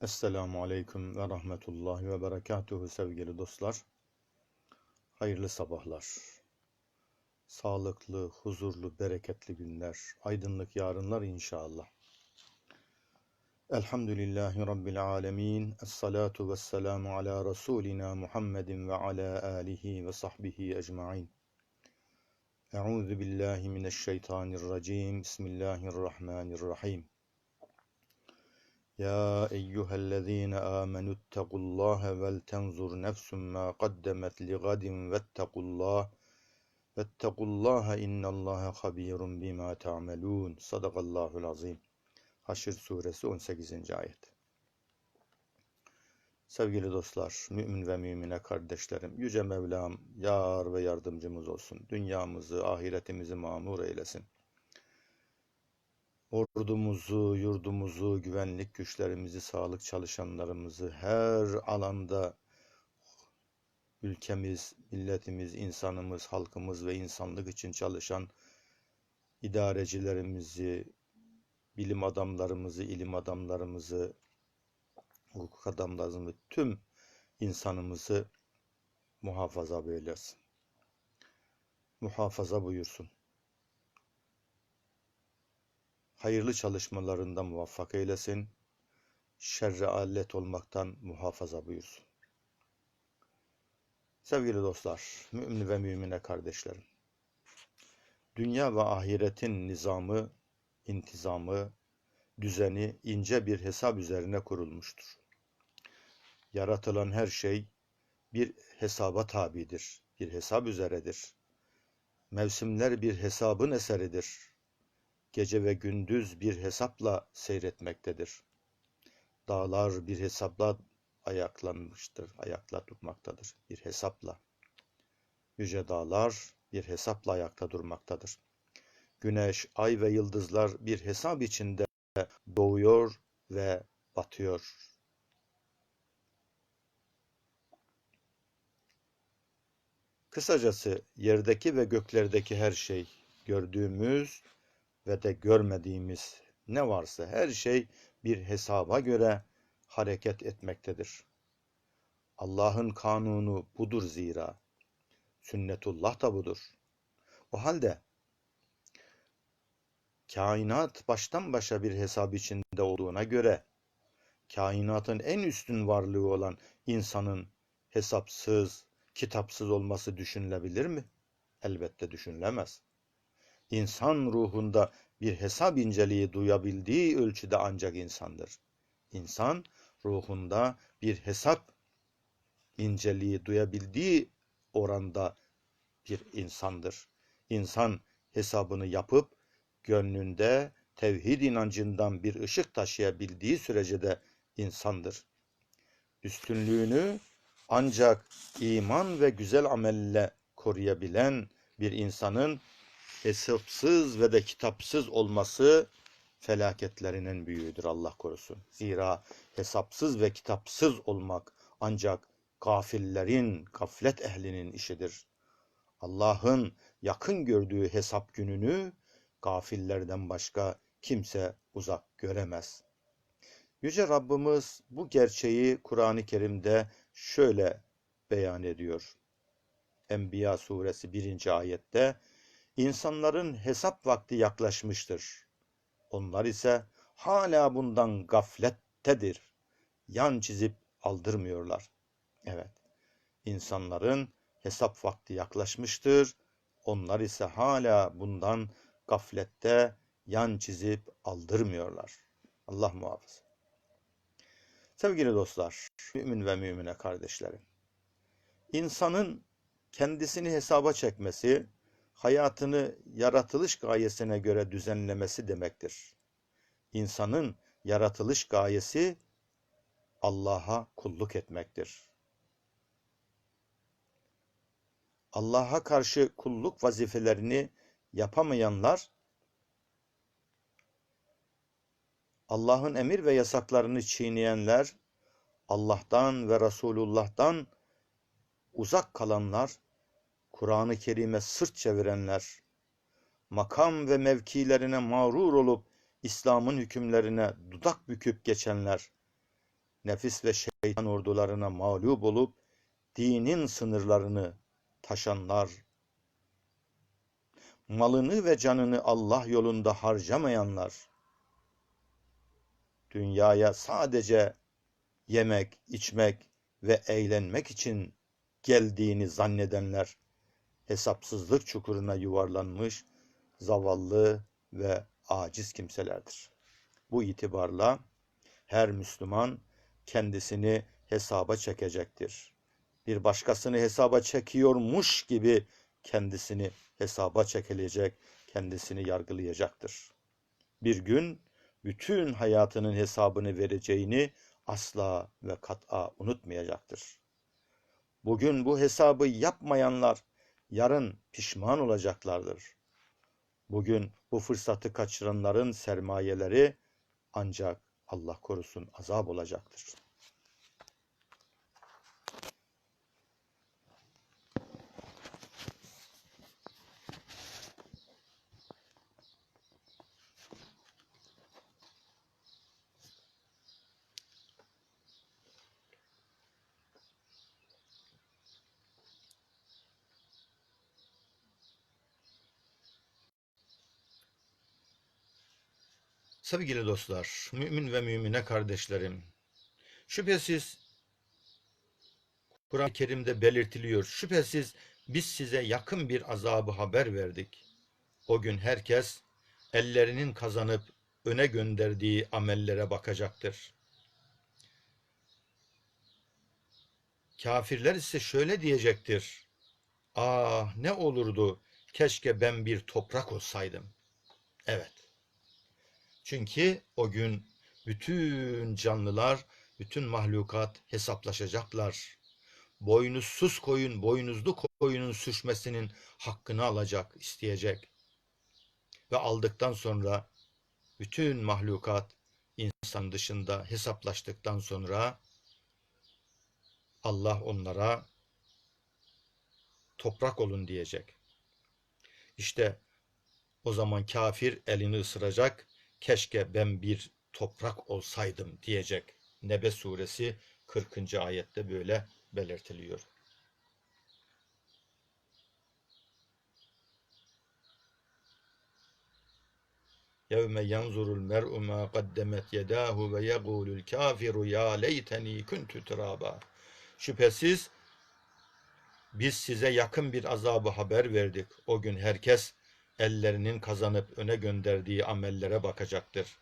Esselamu Aleyküm ve Rahmetullahi ve Berekatuhu sevgili dostlar. Hayırlı sabahlar. Sağlıklı, huzurlu, bereketli günler, aydınlık yarınlar inşallah. Elhamdülillahi Rabbil alemin. Esselatu vesselamu ala Resulina Muhammedin ve ala alihi ve sahbihi ecma'in. Euzu billahi mineşşeytanirracim. Bismillahirrahmanirrahim. يا أيها الذين آمنوا اتقوا الله ولتنظر نفس ما قدمت لغد واتقوا الله واتقوا الله إن الله خبير بما تعملون صدق الله العظيم Haşr suresi 18. ayet Sevgili dostlar, mümin ve mümine kardeşlerim, Yüce Mevlam yar ve yardımcımız olsun. Dünyamızı, ahiretimizi mamur eylesin ordumuzu, yurdumuzu, güvenlik güçlerimizi, sağlık çalışanlarımızı her alanda ülkemiz, milletimiz, insanımız, halkımız ve insanlık için çalışan idarecilerimizi, bilim adamlarımızı, ilim adamlarımızı, hukuk adamlarımızı, tüm insanımızı muhafaza buyursun. Muhafaza buyursun hayırlı çalışmalarında muvaffak eylesin, şerre alet olmaktan muhafaza buyursun. Sevgili dostlar, mümin ve mümine kardeşlerim, dünya ve ahiretin nizamı, intizamı, düzeni ince bir hesap üzerine kurulmuştur. Yaratılan her şey bir hesaba tabidir, bir hesap üzeredir. Mevsimler bir hesabın eseridir gece ve gündüz bir hesapla seyretmektedir. Dağlar bir hesapla ayaklanmıştır, ayakta durmaktadır, bir hesapla. Yüce dağlar bir hesapla ayakta durmaktadır. Güneş, ay ve yıldızlar bir hesap içinde doğuyor ve batıyor. Kısacası yerdeki ve göklerdeki her şey gördüğümüz ve de görmediğimiz ne varsa her şey bir hesaba göre hareket etmektedir. Allah'ın kanunu budur zira. Sünnetullah da budur. O halde kainat baştan başa bir hesap içinde olduğuna göre kainatın en üstün varlığı olan insanın hesapsız, kitapsız olması düşünülebilir mi? Elbette düşünülemez. İnsan ruhunda bir hesap inceliği duyabildiği ölçüde ancak insandır. İnsan ruhunda bir hesap inceliği duyabildiği oranda bir insandır. İnsan hesabını yapıp gönlünde tevhid inancından bir ışık taşıyabildiği sürece de insandır. Üstünlüğünü ancak iman ve güzel amelle koruyabilen bir insanın hesapsız ve de kitapsız olması felaketlerinin büyüğüdür Allah korusun. Zira hesapsız ve kitapsız olmak ancak gafillerin, gaflet ehlinin işidir. Allah'ın yakın gördüğü hesap gününü gafillerden başka kimse uzak göremez. Yüce Rabbimiz bu gerçeği Kur'an-ı Kerim'de şöyle beyan ediyor. Enbiya suresi 1. ayette İnsanların hesap vakti yaklaşmıştır. Onlar ise hala bundan gaflettedir. Yan çizip aldırmıyorlar. Evet, insanların hesap vakti yaklaşmıştır. Onlar ise hala bundan gaflette yan çizip aldırmıyorlar. Allah muhafaza. Sevgili dostlar, mümin ve mümine kardeşlerim. İnsanın kendisini hesaba çekmesi, hayatını yaratılış gayesine göre düzenlemesi demektir. İnsanın yaratılış gayesi Allah'a kulluk etmektir. Allah'a karşı kulluk vazifelerini yapamayanlar Allah'ın emir ve yasaklarını çiğneyenler, Allah'tan ve Resulullah'tan uzak kalanlar Kur'an-ı Kerim'e sırt çevirenler, makam ve mevkilerine mağrur olup İslam'ın hükümlerine dudak büküp geçenler, nefis ve şeytan ordularına mağlup olup dinin sınırlarını taşanlar, malını ve canını Allah yolunda harcamayanlar, dünyaya sadece yemek, içmek ve eğlenmek için geldiğini zannedenler, hesapsızlık çukuruna yuvarlanmış zavallı ve aciz kimselerdir. Bu itibarla her Müslüman kendisini hesaba çekecektir. Bir başkasını hesaba çekiyormuş gibi kendisini hesaba çekilecek, kendisini yargılayacaktır. Bir gün bütün hayatının hesabını vereceğini asla ve kat'a unutmayacaktır. Bugün bu hesabı yapmayanlar yarın pişman olacaklardır. Bugün bu fırsatı kaçıranların sermayeleri ancak Allah korusun azap olacaktır. Sevgili dostlar, mümin ve mümine kardeşlerim, şüphesiz Kur'an-ı Kerim'de belirtiliyor. Şüphesiz biz size yakın bir azabı haber verdik. O gün herkes ellerinin kazanıp öne gönderdiği amellere bakacaktır. Kafirler ise şöyle diyecektir. Ah ne olurdu keşke ben bir toprak olsaydım. Evet. Çünkü o gün bütün canlılar, bütün mahlukat hesaplaşacaklar. Boynuzsuz koyun, boynuzlu koyunun sürüşmesinin hakkını alacak, isteyecek. Ve aldıktan sonra bütün mahlukat insan dışında hesaplaştıktan sonra Allah onlara toprak olun diyecek. İşte o zaman kafir elini ısıracak, keşke ben bir toprak olsaydım diyecek. Nebe suresi 40. ayette böyle belirtiliyor. يَوْمَ يَنْظُرُ الْمَرْءُ مَا قَدَّمَتْ يَدَاهُ وَيَقُولُ الْكَافِرُ يَا لَيْتَنِي كُنْتُ تُرَابًا Şüphesiz biz size yakın bir azabı haber verdik. O gün herkes ellerinin kazanıp öne gönderdiği amellere bakacaktır.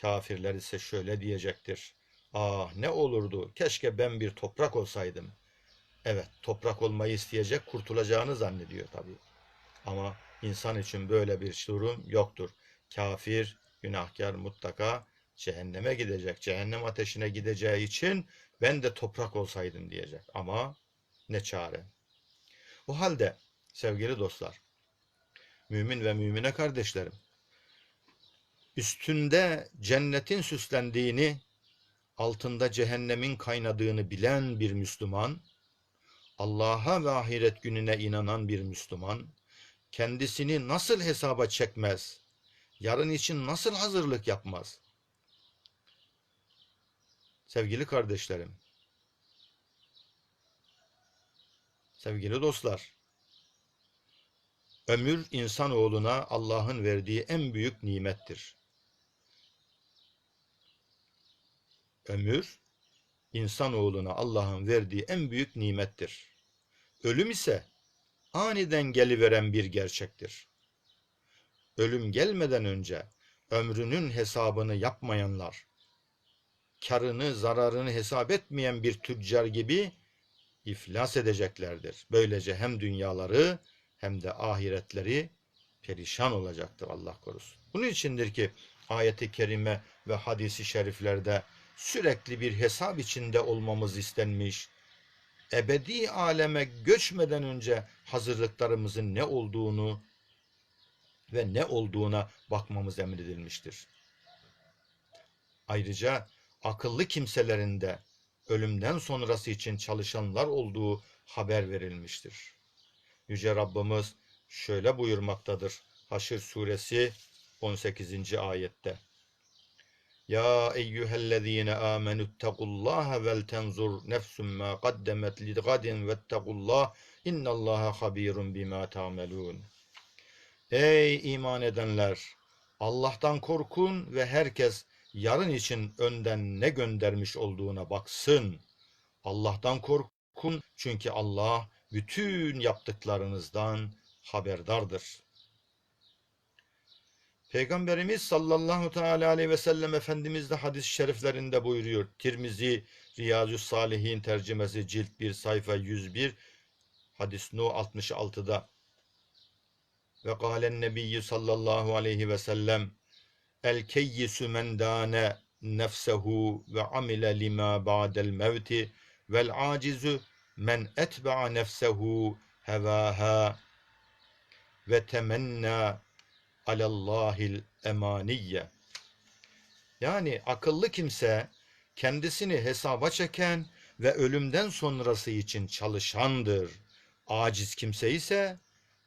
Kafirler ise şöyle diyecektir. Ah ne olurdu keşke ben bir toprak olsaydım. Evet toprak olmayı isteyecek kurtulacağını zannediyor tabii. Ama insan için böyle bir durum yoktur. Kafir, günahkar mutlaka cehenneme gidecek. Cehennem ateşine gideceği için ben de toprak olsaydım diyecek. Ama ne çare. O halde sevgili dostlar, mümin ve mümine kardeşlerim, üstünde cennetin süslendiğini, altında cehennemin kaynadığını bilen bir Müslüman, Allah'a ve ahiret gününe inanan bir Müslüman, kendisini nasıl hesaba çekmez, yarın için nasıl hazırlık yapmaz? Sevgili kardeşlerim, sevgili dostlar, ömür insanoğluna Allah'ın verdiği en büyük nimettir. Ömür, insanoğluna Allah'ın verdiği en büyük nimettir. Ölüm ise aniden geliveren bir gerçektir. Ölüm gelmeden önce ömrünün hesabını yapmayanlar, karını, zararını hesap etmeyen bir tüccar gibi iflas edeceklerdir. Böylece hem dünyaları hem de ahiretleri perişan olacaktır Allah korusun. Bunun içindir ki ayeti kerime ve hadisi şeriflerde sürekli bir hesap içinde olmamız istenmiş. Ebedi aleme göçmeden önce hazırlıklarımızın ne olduğunu ve ne olduğuna bakmamız emredilmiştir. Ayrıca akıllı kimselerin de ölümden sonrası için çalışanlar olduğu haber verilmiştir. Yüce Rabbimiz şöyle buyurmaktadır. Haşr suresi 18. ayette. Ya eyyühellezine amenüttekullaha vel tenzur nefsum ma kaddemet lidgadin vettekullah innallaha habirun bima ta'melun. Ey iman edenler! Allah'tan korkun ve herkes yarın için önden ne göndermiş olduğuna baksın. Allah'tan korkun çünkü Allah bütün yaptıklarınızdan haberdardır. Peygamberimiz sallallahu teala aleyhi ve sellem Efendimiz de hadis-i şeriflerinde buyuruyor. Tirmizi Riyazü Salihin tercümesi cilt 1 sayfa 101 hadis no 66'da ve kâlen nebiyyü sallallahu aleyhi ve sellem el keyyisu men nefsehu ve amile lima ba'del mevti vel acizu men etbe'a nefsehu hevaha ve temenna alallahil emaniyye. Yani akıllı kimse kendisini hesaba çeken ve ölümden sonrası için çalışandır. Aciz kimse ise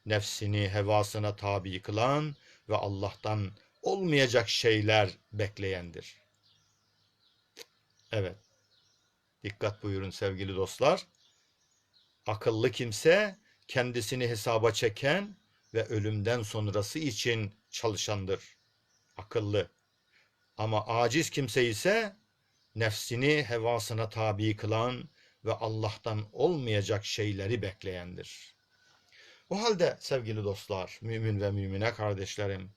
nefsini hevasına tabi kılan ve Allah'tan olmayacak şeyler bekleyendir. Evet. Dikkat buyurun sevgili dostlar. Akıllı kimse kendisini hesaba çeken ve ölümden sonrası için çalışandır. Akıllı. Ama aciz kimse ise nefsini hevasına tabi kılan ve Allah'tan olmayacak şeyleri bekleyendir. O halde sevgili dostlar, mümin ve mümine kardeşlerim,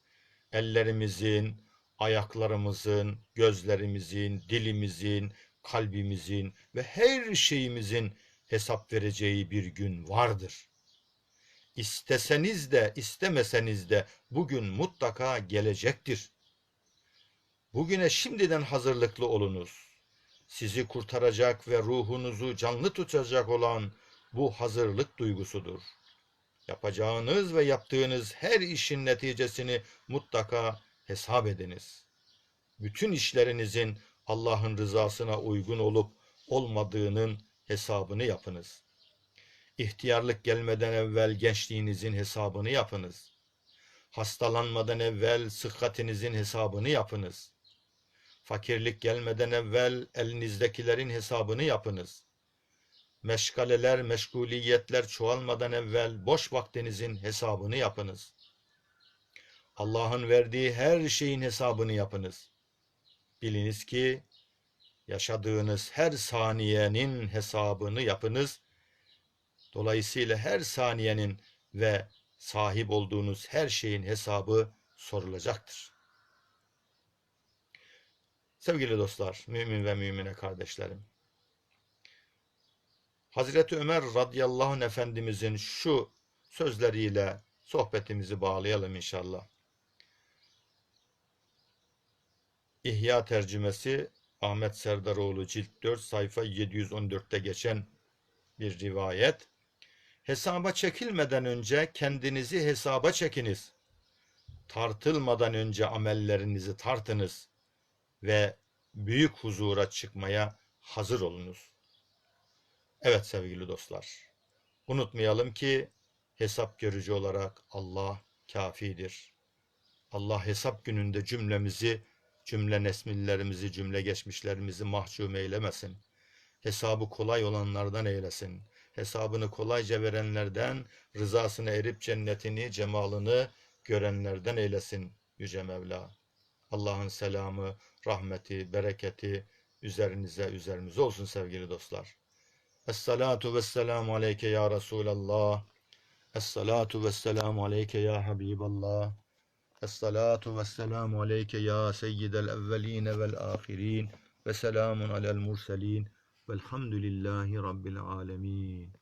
ellerimizin, ayaklarımızın, gözlerimizin, dilimizin, kalbimizin ve her şeyimizin hesap vereceği bir gün vardır. İsteseniz de istemeseniz de bugün mutlaka gelecektir. Bugüne şimdiden hazırlıklı olunuz. Sizi kurtaracak ve ruhunuzu canlı tutacak olan bu hazırlık duygusudur. Yapacağınız ve yaptığınız her işin neticesini mutlaka hesap ediniz. Bütün işlerinizin Allah'ın rızasına uygun olup olmadığının hesabını yapınız. İhtiyarlık gelmeden evvel gençliğinizin hesabını yapınız. Hastalanmadan evvel sıhhatinizin hesabını yapınız. Fakirlik gelmeden evvel elinizdekilerin hesabını yapınız. Meşgaleler, meşguliyetler çoğalmadan evvel boş vaktinizin hesabını yapınız. Allah'ın verdiği her şeyin hesabını yapınız. Biliniz ki yaşadığınız her saniyenin hesabını yapınız. Dolayısıyla her saniyenin ve sahip olduğunuz her şeyin hesabı sorulacaktır. Sevgili dostlar, mümin ve mümine kardeşlerim. Hazreti Ömer radıyallahu anh efendimizin şu sözleriyle sohbetimizi bağlayalım inşallah. İhya tercümesi Ahmet Serdaroğlu cilt 4 sayfa 714'te geçen bir rivayet. Hesaba çekilmeden önce kendinizi hesaba çekiniz. Tartılmadan önce amellerinizi tartınız ve büyük huzura çıkmaya hazır olunuz. Evet sevgili dostlar, unutmayalım ki hesap görücü olarak Allah kafidir. Allah hesap gününde cümlemizi, cümle nesmillerimizi, cümle geçmişlerimizi mahcum eylemesin. Hesabı kolay olanlardan eylesin. Hesabını kolayca verenlerden, rızasına erip cennetini, cemalını görenlerden eylesin Yüce Mevla. Allah'ın selamı, rahmeti, bereketi üzerinize, üzerimize olsun sevgili dostlar. Esselatu vesselamu aleyke ya Resulallah. Esselatu vesselamu aleyke ya Habiballah. Esselatu vesselamu aleyke ya seyyidel evveline vel ahirin. Ve selamun alel murselin. Velhamdülillahi Rabbil alemin.